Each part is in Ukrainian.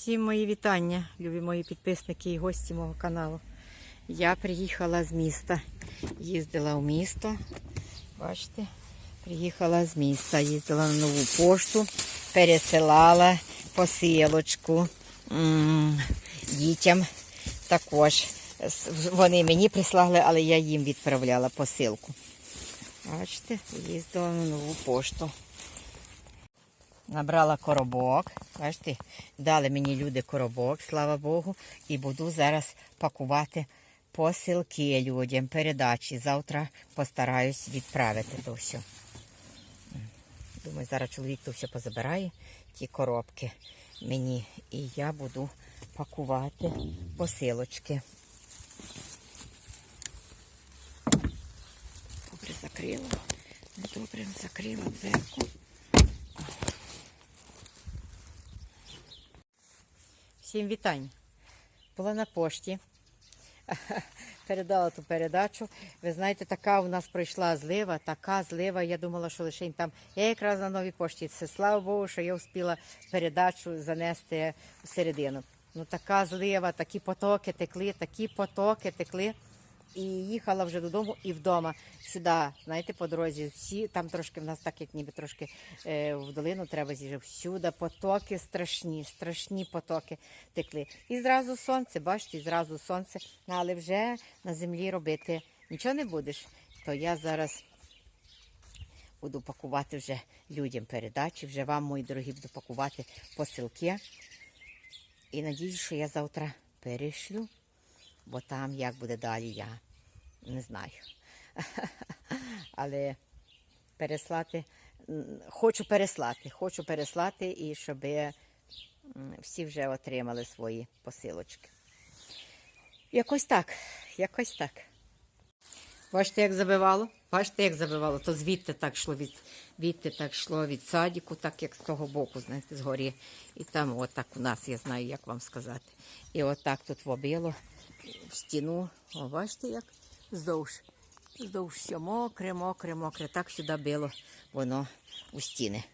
Всім мої вітання, любі мої підписники і гості мого каналу. Я приїхала з міста. Їздила в місто. Бачите, приїхала з міста, їздила на нову пошту, пересилала посилочку дітям. Також вони мені прислали, але я їм відправляла посилку. Бачите, їздила на нову пошту. Набрала коробок. Бачите, дали мені люди коробок, слава Богу, і буду зараз пакувати посилки людям, передачі. Завтра постараюсь відправити то все. Думаю, зараз чоловік то все позабирає, ті коробки мені. І я буду пакувати посилочки. Добре закрила. Добре закрила дверку. Всім вітань. Була на пошті. Передала ту передачу. Ви знаєте, така у нас пройшла злива, така злива. Я думала, що лише там. Я якраз на новій пошті. Це слава Богу, що я встигла передачу занести всередину. Ну така злива, такі потоки текли, такі потоки текли. І їхала вже додому і вдома сюди, знаєте, по дорозі. Всі там трошки в нас так, як ніби трошки е, в долину треба з'їжджати. Всюди потоки страшні, страшні потоки текли. І зразу сонце, бачите, і зразу сонце. Ну, але вже на землі робити нічого не будеш. То я зараз буду пакувати вже людям передачі, вже вам, мої дорогі, буду пакувати посилки. І надіюсь, що я завтра перешлю бо там як буде далі, я не знаю. Але переслати, хочу переслати, хочу переслати і щоб всі вже отримали свої посилочки. Якось так, якось так. Бачите, як забивало? Бачите, як забивало? То звідти так йшло від, відти так йшло від садіку, так як з того боку, знаєте, згорі. І там отак у нас, я знаю, як вам сказати. І отак тут вобило в стіну. О, бачите, як здовж. Здовж все мокре, мокре, мокре. Так сюди било воно у стіни.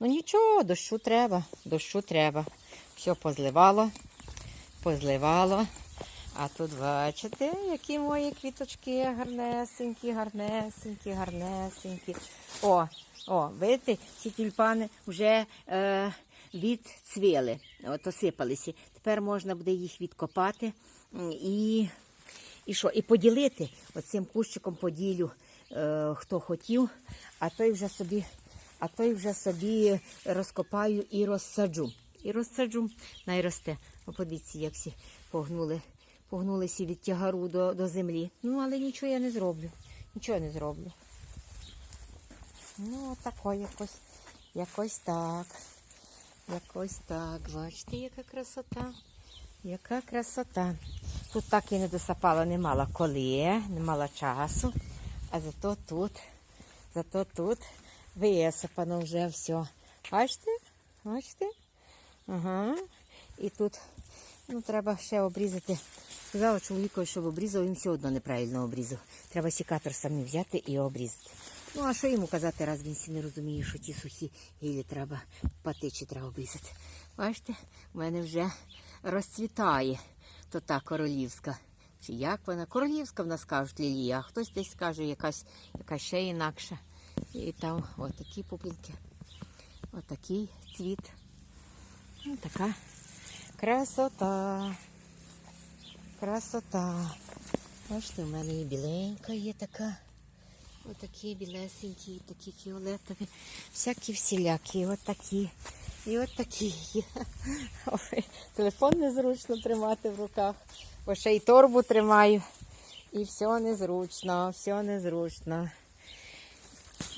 Ну нічого, дощу треба, дощу треба. Все позливало, позливало. А тут бачите, які мої квіточки гарнесенькі, гарнесенькі, гарнесенькі. О, о, видите, ці тюльпани вже е, відцвіли, от осипалися. Тепер можна буде їх відкопати і, і що? І поділити. Оцим кущиком поділю, е, хто хотів, а той вже собі, а той вже собі розкопаю і розсаджу. І розсаджу, найросте. Подивіться, як всі погнули погнулися від тягару до, до землі. Ну, але нічого я не зроблю. Нічого не зроблю. Ну, отако якось, якось так. Якось так. Бачите, яка красота. Яка красота. Тут так і не досапала, не мала коли, не мала часу. А зато тут, зато тут висипано вже все. Бачите? Бачите? Ага. І тут ну, треба ще обрізати. Сказала чоловікові, щоб обрізав, він все одно неправильно обрізав. Треба сікатор самі взяти і обрізати. Ну, а що йому казати, раз він всі не розуміє, що ті сухі гілі треба патичі треба обрізати. Бачите, в мене вже розцвітає то та королівська. Чи як вона? Королівська в нас кажуть лілія, а хтось десь скаже якась, якась ще інакша. І там отакі пупинки. Отакий цвіт. Ось така красота. Красота. Бачите, у мене і біленька є така. Отакі білесенькі, такі фіолетові. Всякі всілякі, отакі. І от такі є. Ой, телефон незручно тримати в руках, бо ще й торбу тримаю. І все незручно, все незручно.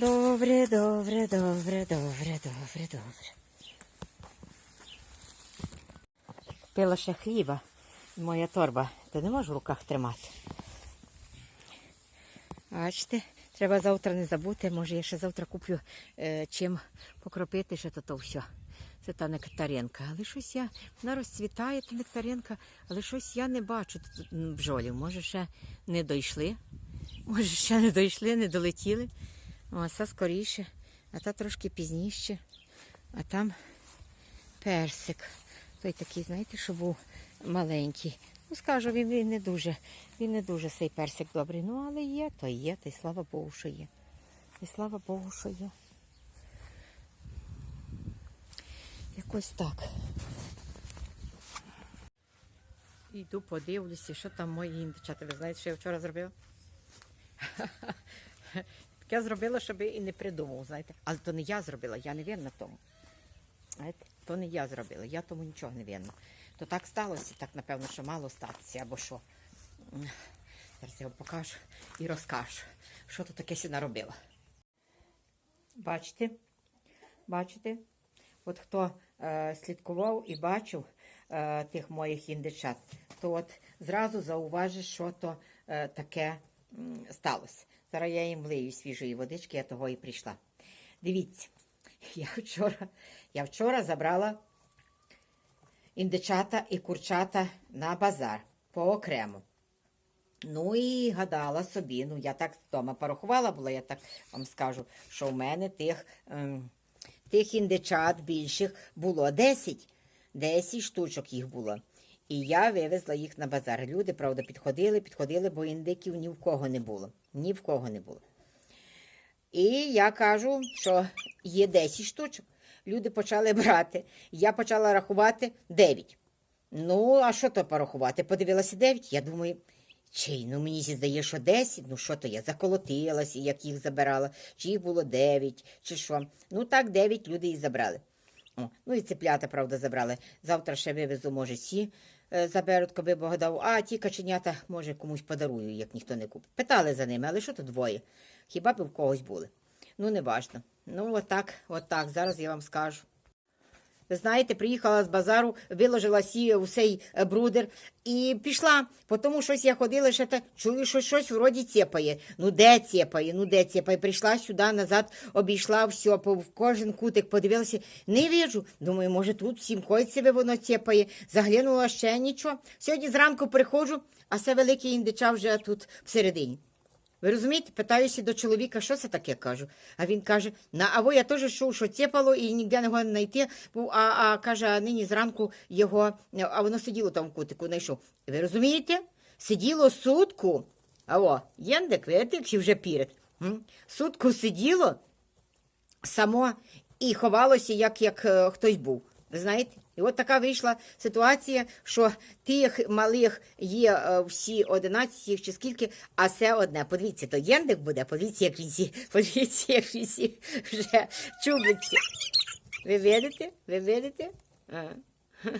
Добре, добре, добре, добре, добре, добре. Купила ще хліба. Моя торба. Ти не можеш в руках тримати. Бачите, треба завтра не забути. Може, я ще завтра куплю е, чим покропити ще то, то все. Це та нектаренка. Але щось я, вона розцвітає, та нектаренка, але щось я не бачу тут бджолів. Може, ще не дійшли. Може, ще не дійшли, не долетіли. О, це скоріше, а та трошки пізніше. А там персик. Той такий, знаєте, що був маленький. Ну, скажу, він, він не дуже, він не дуже цей персик добрий. Ну, але є, то є, та й слава Богу, що є. І слава Богу, що є. Якось так. Йду подивлюся, що там мої індичата. Ви знаєте, що я вчора зробила? Таке зробила, щоб і не придумав, знаєте. Але то не я зробила, я не винна тому. Знаєте, то не я зробила, я тому нічого не винна. То так сталося, так напевно, що мало статися, або що. Зараз я вам покажу і розкажу, що тут таке сі наробила. Бачите? Бачите? От хто слідкував і бачив е, тих моїх індичат, то от зразу зауважиш, що то е, таке сталося. Зараз я їм влию свіжої водички, я того і прийшла. Дивіться, я вчора, я вчора забрала індичата і курчата на базар поокремо. Ну і гадала собі, ну я так вдома порахувала була, я так вам скажу, що в мене тих, ем, тих індичат більших було 10. 10 штучок їх було. І я вивезла їх на базар. Люди, правда, підходили, підходили, бо індиків ні в кого не було. Ні в кого не було. І я кажу, що є 10 штучок. Люди почали брати. Я почала рахувати 9. Ну, а що то порахувати? Подивилася 9. Я думаю, чий, ну мені здає, що 10. Ну що то я заколотилася, як їх забирала, чи їх було 9, чи що. Ну так, 9 люди і забрали. О, ну і цеплята, правда, забрали. Завтра ще вивезу, може, ці е, заберуть, коли Бог дав, а ті каченята, може, комусь подарую, як ніхто не купить. Питали за ними, але що то двоє? Хіба б в когось були? Ну, не важно. Ну, отак, отак, зараз я вам скажу. Ви знаєте, приїхала з базару, виложила сі у цей е, брудер і пішла. Тому щось я ходила, ще та чую, що щось вроді цєпає. Ну де цєпає, ну де цєпає. Прийшла сюди, назад, обійшла все, по кожен кутик подивилася. Не вижу. Думаю, може тут всім себе воно цєпає. Заглянула ще нічого. Сьогодні зранку приходжу, а все велике індича вже тут всередині. Ви розумієте, питаюся до чоловіка, що це таке кажу. А він каже: на аво я теж чув, що цепало і ніде не знайти. Бо, А, а каже, а нині зранку його, а воно сиділо там в кутику, знайшов. Ви розумієте? Сиділо сутку. Аво, єндик, видите, чи вже пірет. М? Сутку сиділо само і ховалося, як, як е, хтось був. Ви знаєте? І от така вийшла ситуація, що тих малих є е, всі 11 їх чи скільки, а це одне. Подивіться, то єндик буде, подивіться, як він сі, подивіться, як він сі вже чубиться. Ви видите? Ви видите? А.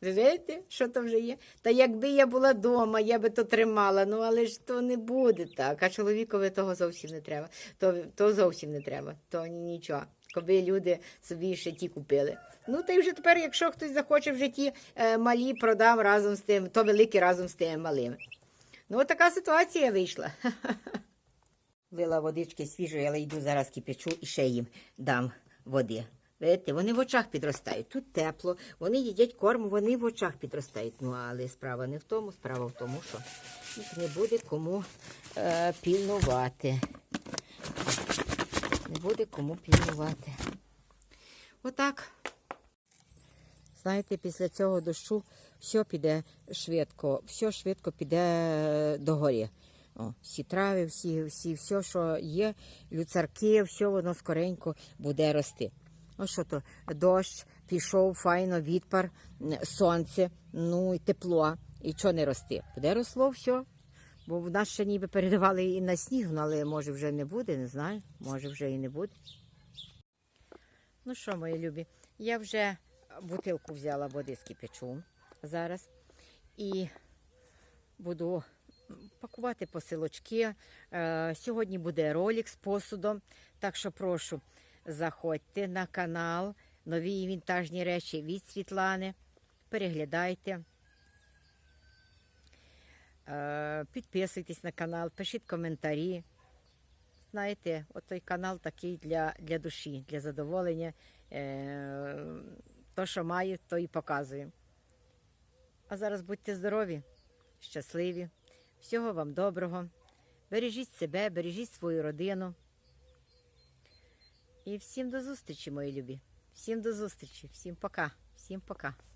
Ви видите, що то вже є? Та якби я була вдома, я би то тримала, ну але ж то не буде так. А чоловікові того зовсім не треба. То, то зовсім не треба, то нічого. Коби люди собі ще ті купили. Ну, та й вже тепер, якщо хтось захоче в житті е, малі, продам разом з тим, то великі разом з тими малими. Ну, така ситуація вийшла. Вила водички свіжої, але йду зараз кипячу і ще їм дам води. Видите, вони в очах підростають. Тут тепло, вони їдять корм, вони в очах підростають. Ну, але справа не в тому, справа в тому, що їх не буде кому е, пільнувати. Не буде кому пільнувати. Отак. Знаєте, після цього дощу все піде швидко, все швидко піде догорі. О, всі трави, всі, всі, все, що є, люцарки, все воно скоренько буде рости. Ось що то, дощ, пішов, файно, відпар, сонце, ну і тепло. І що не рости? Буде росло все. Бо в нас ще ніби передавали і на сніг, ну, але може вже не буде, не знаю. Може вже і не буде. Ну що, мої любі, я вже бутилку взяла води з кипячу зараз і буду пакувати посилочки. Е, Сьогодні буде ролик з посудом, так що прошу, заходьте на канал нові вінтажні речі від Світлани. Переглядайте. Е, Підписуйтесь на канал, пишіть коментарі. Знаєте, от той канал такий для, для душі, для задоволення. Е, то, що маю, то і показую. А зараз будьте здорові, щасливі, всього вам доброго. Бережіть себе, бережіть свою родину. І всім до зустрічі, мої любі. Всім до зустрічі, всім пока. Всім пока.